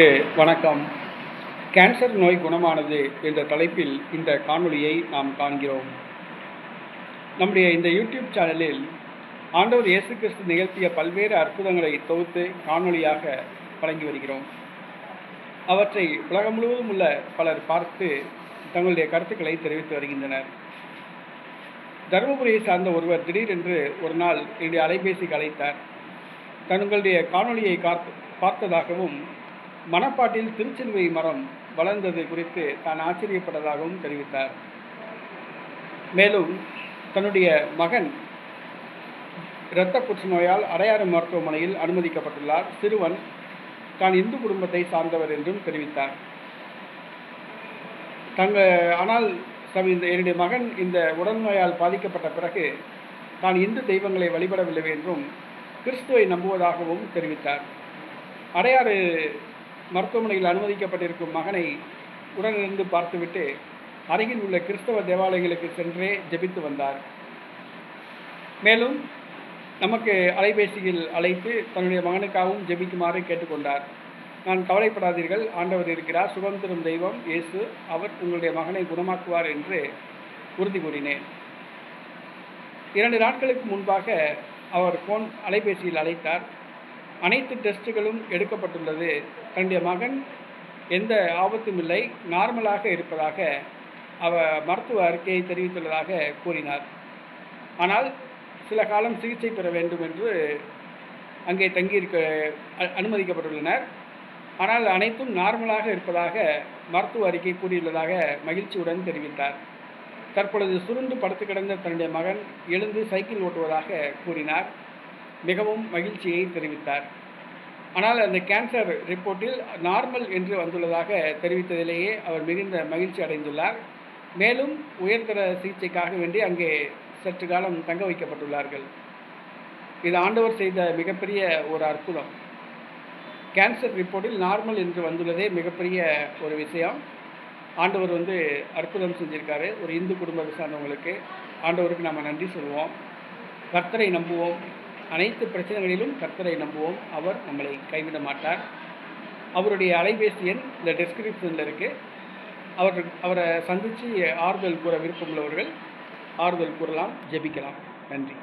நேயர்களுக்கு வணக்கம். கேன்சர் நோய் குணமானது என்ற தலைப்பில் இந்த காணொளியை நாம் காண்கிறோம். நம்முடைய இந்த யூடியூப் சேனலில் ஆண்டவர் இயேசு கிறிஸ்து நிகழ்த்திய பல்வேறு அற்புதங்களை தொகுத்து காணொளியாக வழங்கி வருகிறோம். அவற்றை உலகம் முழுவதும் உள்ள பலர் பார்த்து தங்களுடைய கருத்துக்களை தெரிவித்து வருகின்றனர். தருமபுரியை சார்ந்த ஒருவர் திடீரென்று ஒரு நாள் என்னுடைய அலைபேசிக்கு அழைத்தார். தங்களுடைய காணொளியை பார்த்து பார்த்ததாகவும் மணப்பாட்டில் திருச்சிலுவை மரம் வளர்ந்தது குறித்து தான் ஆச்சரியப்பட்டதாகவும் தெரிவித்தார். மேலும் தன்னுடைய மகன் இரத்த புற்றுநோயால் அடையாறு மருத்துவமனையில் அனுமதிக்கப்பட்டுள்ளார். சிறுவன் தான் இந்து குடும்பத்தை சார்ந்தவர் என்றும் தெரிவித்தார். தங்க ஆனால் சம இந்த என்னுடைய மகன் இந்த உடல்நோயால் பாதிக்கப்பட்ட பிறகு தான் இந்து தெய்வங்களை வழிபடவில்லை என்றும் கிறிஸ்துவை நம்புவதாகவும் தெரிவித்தார். அடையாறு மருத்துவமனையில் அனுமதிக்கப்பட்டிருக்கும் மகனை உடனிருந்து பார்த்துவிட்டு அருகில் உள்ள கிறிஸ்தவ தேவாலயங்களுக்கு சென்றே ஜெபித்து வந்தார். மேலும் நமக்கு அலைபேசியில் அழைத்து தன்னுடைய மகனுக்காகவும் ஜெபிக்குமாறு கேட்டுக்கொண்டார். நான் கவலைப்படாதீர்கள் ஆண்டவர் இருக்கிறார். சுகம் தரும் தெய்வம் இயேசு. அவர் உங்களுடைய மகனை குணமாக்குவார் என்று உறுதி கூறினேன். இரண்டு நாட்களுக்கு முன்பாக அவர் ஃபோன் அலைபேசியில் அழைத்தார். அனைத்து டெஸ்ட்டுகளும் எடுக்கப்பட்டுள்ளது. தன்னுடைய மகன் எந்த ஆபத்தும் இல்லை. நார்மலாக இருப்பதாக அவ மருத்துவ அறிக்கையை தெரிவித்துள்ளதாக கூறினார். ஆனால் சில காலம் சிகிச்சை பெற வேண்டும் என்று அங்கே தங்கியிருக்க அனுமதிக்கப்பட்டுள்ளனர். ஆனால் அனைத்தும் நார்மலாக இருப்பதாக மருத்துவ அறிக்கை கூறியுள்ளதாக மகிழ்ச்சியுடன் தெரிவித்தார். தற்பொழுது சுருண்டு படுத்து கிடந்த தன்னுடைய மகன் எழுந்து சைக்கிள் ஓட்டுவதாக கூறினார். மிகவும் மகிழ்ச்சியை தெரிவித்தார். ஆனால் அந்த கேன்சர் ரிப்போர்ட்டில் நார்மல் என்று வந்துள்ளதாக தெரிவித்ததிலேயே அவர் மிகுந்த மகிழ்ச்சி அடைந்துள்ளார். மேலும் உயர்தர சிகிச்சைக்காக வேண்டி அங்கே சற்று காலம் தங்க வைக்கப்பட்டுள்ளார்கள். இது ஆண்டவர் செய்த மிகப்பெரிய ஒரு அற்புதம். கேன்சர் ரிப்போர்ட்டில் நார்மல் என்று வந்துள்ளதே மிகப்பெரிய ஒரு விஷயம். ஆண்டவர் வந்து அற்புதம் செஞ்சிருக்காரு. ஒரு இந்து குடும்பத்தை சார்ந்தவங்களுக்கு ஆண்டவருக்கு நம்ம நன்றி சொல்லுவோம் கர்த்தரை நம்புவோம். அனைத்து பிரச்சனைகளிலும் கர்த்தரை நம்புவோம். அவர் நம்மளை கைவிட மாட்டார். அவருடைய அலைபேசி எண் இந்த டெஸ்கிரிப்ஷனில் இருக்குது அவர் அவரை சந்தித்து ஆறுதல் கூற விருப்பமுள்ளவர்கள் ஆறுதல் கூறலாம் ஜெபிக்கலாம். நன்றி.